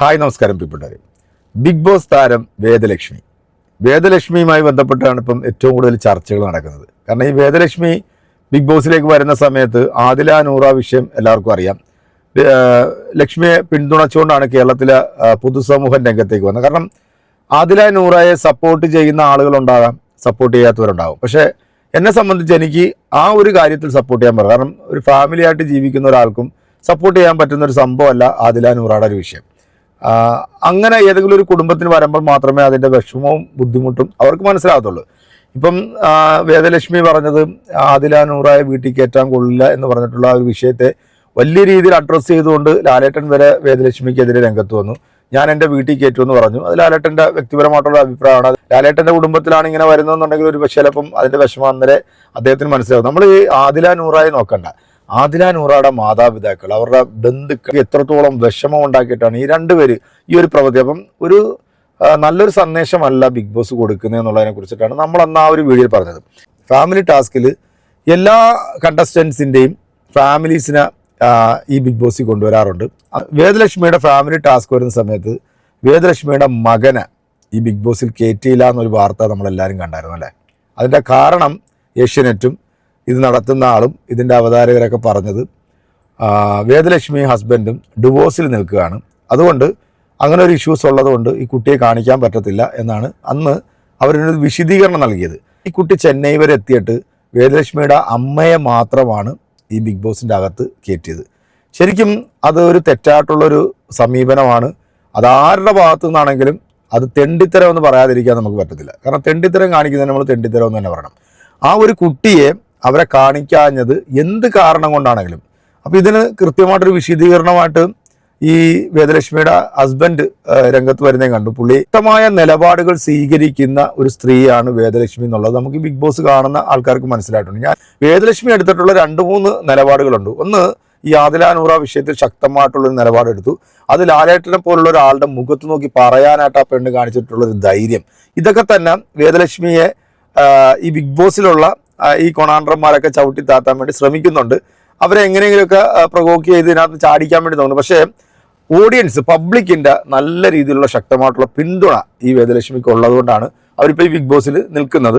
Hi നമസ്കാരം പ്രിയപ്പെട്ടവരെ. Big boss താരം വേദലക്ഷ്മി. വേദലക്ഷ്മിയുമായി ബന്ധപ്പെട്ടാണ് ഇപ്പം ഏറ്റവും കൂടുതൽ ചർച്ചകൾ നടക്കുന്നത്. കാരണം ഈ വേദലക്ഷ്മി ബിഗ് ബോസിലേക്ക് വരുന്ന സമയത്ത് ആദില നൂറ വിഷയം എല്ലാവർക്കും അറിയാം. ലക്ഷ്മിയെ പിന്തുണച്ചുകൊണ്ടാണ് കേരളത്തിലെ പൊതുസമൂഹം രംഗത്തേക്ക് വന്നത്. കാരണം ആദില നൂറയെ സപ്പോർട്ട് ചെയ്യുന്ന ആളുകളുണ്ടാകാം സപ്പോർട്ട് ചെയ്യാത്തവരുണ്ടാകും പക്ഷേ എന്നെ സംബന്ധിച്ച് എനിക്ക് ആ ഒരു കാര്യത്തിൽ സപ്പോർട്ട് ചെയ്യാൻ പറ്റും കാരണം ഒരു ഫാമിലിയായിട്ട് ജീവിക്കുന്ന ഒരാൾക്കും സപ്പോർട്ട് ചെയ്യാൻ പറ്റുന്ന ഒരു സംഭവമല്ല ആദില നൂറയുടെ ഒരു വിഷയം. അങ്ങനെ ഏതെങ്കിലും ഒരു കുടുംബത്തിന് വരുമ്പോൾ മാത്രമേ അതിന്റെ വിഷമവും ബുദ്ധിമുട്ടും അവർക്ക് മനസ്സിലാകത്തുള്ളൂ. ഇപ്പം വേദലക്ഷ്മി പറഞ്ഞത് ആദില നൂറായ വീട്ടിൽ കയറ്റാൻ കൊള്ളില്ല എന്ന് പറഞ്ഞിട്ടുള്ള ആ ഒരു വിഷയത്തെ വലിയ രീതിയിൽ അഡ്രസ്സ് ചെയ്തുകൊണ്ട് ലാലേട്ടൻ വരെ വേദലക്ഷ്മിക്കെതിരെ രംഗത്ത് വന്നു. ഞാൻ എന്റെ വീട്ടിൽ കയറ്റുമെന്ന് പറഞ്ഞു. അത് ലാലേട്ടന്റെ വ്യക്തിപരമായിട്ടുള്ള അഭിപ്രായമാണ്. ലാലേട്ടന്റെ കുടുംബത്തിലാണ് ഇങ്ങനെ വരുന്നതെന്നുണ്ടെങ്കിൽ ഒരു ചിലപ്പം അതിന്റെ വിഷമം അന്നേരം അദ്ദേഹത്തിന് മനസ്സിലാവും നമ്മൾ ഈ ആദില നൂറായി നോക്കണ്ട. ആദില നൂറയുടെ മാതാപിതാക്കൾ അവരുടെ ബന്ധുക്കൾ എത്രത്തോളം വിഷമം ഉണ്ടാക്കിയിട്ടാണ് ഈ രണ്ടുപേര് ഈ ഒരു പ്രവൃത്തി. അപ്പം ഒരു നല്ലൊരു സന്ദേശമല്ല ബിഗ് ബോസ് കൊടുക്കുന്നത് എന്നുള്ളതിനെ കുറിച്ചിട്ടാണ് നമ്മൾ അന്ന് ആ ഒരു വീഡിയോയിൽ പറഞ്ഞത്. ഫാമിലി ടാസ്കിൽ എല്ലാ കണ്ടസ്റ്റൻസിന്റെയും ഫാമിലീസിനെ ഈ ബിഗ് ബോസിൽ കൊണ്ടുവരാറുണ്ട്. വേദലക്ഷ്മിയുടെ ഫാമിലി ടാസ്ക് വരുന്ന സമയത്ത് വേദലക്ഷ്മിയുടെ മകനെ ഈ ബിഗ് ബോസിൽ കയറ്റിയില്ല എന്നൊരു വാർത്ത നമ്മളെല്ലാവരും കണ്ടായിരുന്നു അല്ലേ? അതിന്റെ കാരണം ഏഷ്യനെറ്റും ഇത് നടത്തുന്ന ആളും ഇതിന്റെ അവതാരകരൊക്കെ പറഞ്ഞത് വേദലക്ഷ്മി ഹസ്ബൻഡും ഡിവോഴ്സിൽ നിൽക്കുകയാണ്. അതുകൊണ്ട് അങ്ങനെ ഒരു ഇഷ്യൂസ് ഉള്ളതുകൊണ്ട് ഈ കുട്ടിയെ കാണിക്കാൻ പറ്റത്തില്ല എന്നാണ് അന്ന് അവരൊരു വിശദീകരണം നൽകിയത്. ഈ കുട്ടി ചെന്നൈ വരെ എത്തിയിട്ട് വേദലക്ഷ്മിയുടെ അമ്മയെ മാത്രമാണ് ഈ ബിഗ് ബോസിന്റെ അകത്ത് കയറ്റിയത്. ശരിക്കും അത് ഒരു തെറ്റായിട്ടുള്ളൊരു സമീപനമാണ്. അതാരുടെ ഭാഗത്തു നിന്നാണെങ്കിലും അത് തെണ്ടിത്തരം എന്ന് പറയാതിരിക്കാൻ നമുക്ക് പറ്റത്തില്ല. കാരണം തെണ്ടിത്തരം കാണിക്കുന്നതിന് നമ്മൾ തെണ്ടിത്തരം എന്ന് തന്നെ പറയണം. ആ ഒരു കുട്ടിയെ അവരെ കാണിക്കാഞ്ഞത് എന്ത് കാരണം കൊണ്ടാണെങ്കിലും. അപ്പോൾ ഇതിന് കൃത്യമായിട്ടൊരു വിശദീകരണമായിട്ട് ഈ വേദലക്ഷ്മിയുടെ ഹസ്ബൻഡ് രംഗത്ത് വരുന്നേ കണ്ടു. പുള്ളി വ്യക്തമായ നിലപാടുകൾ സ്വീകരിക്കുന്ന ഒരു സ്ത്രീയാണ് വേദലക്ഷ്മി എന്നുള്ളത് നമുക്ക് ബിഗ് ബോസ് കാണുന്ന ആൾക്കാർക്ക് മനസ്സിലായിട്ടുണ്ട്. ഞാൻ വേദലക്ഷ്മി എടുത്തിട്ടുള്ള രണ്ട് മൂന്ന് നിലപാടുകളുണ്ട്. ഒന്ന് ഈ ആദിലാനൂറ വിഷയത്തിൽ ശക്തമായിട്ടുള്ളൊരു നിലപാടെടുത്തു. അത് ലാലേട്ടനെ പോലുള്ള ഒരാളുടെ മുഖത്ത് നോക്കി പറയാനായിട്ട് ആ പെണ്ണ് കാണിച്ചിട്ടുള്ളൊരു ധൈര്യം. ഇതൊക്കെ തന്നെ വേദലക്ഷ്മിയെ ഈ ബിഗ് ബോസിലുള്ള ഈ കൊണാണ്ടർമാരൊക്കെ ചവിട്ടി താത്താൻ വേണ്ടി ശ്രമിക്കുന്നുണ്ട്. അവരെ എങ്ങനെയെങ്കിലുമൊക്കെ പ്രൊവോക്ക് ചെയ്ത് ഇതിനകത്ത് ചാടിക്കാൻ വേണ്ടി തോന്നുന്നു. പക്ഷേ ഓഡിയൻസ് പബ്ലിക്കിന്റെ നല്ല രീതിയിലുള്ള ശക്തമായിട്ടുള്ള പിന്തുണ ഈ വേദലക്ഷ്മിക്ക് ഉള്ളതുകൊണ്ടാണ് അവരിപ്പോൾ ഈ ബിഗ് ബോസിൽ നിൽക്കുന്നത്.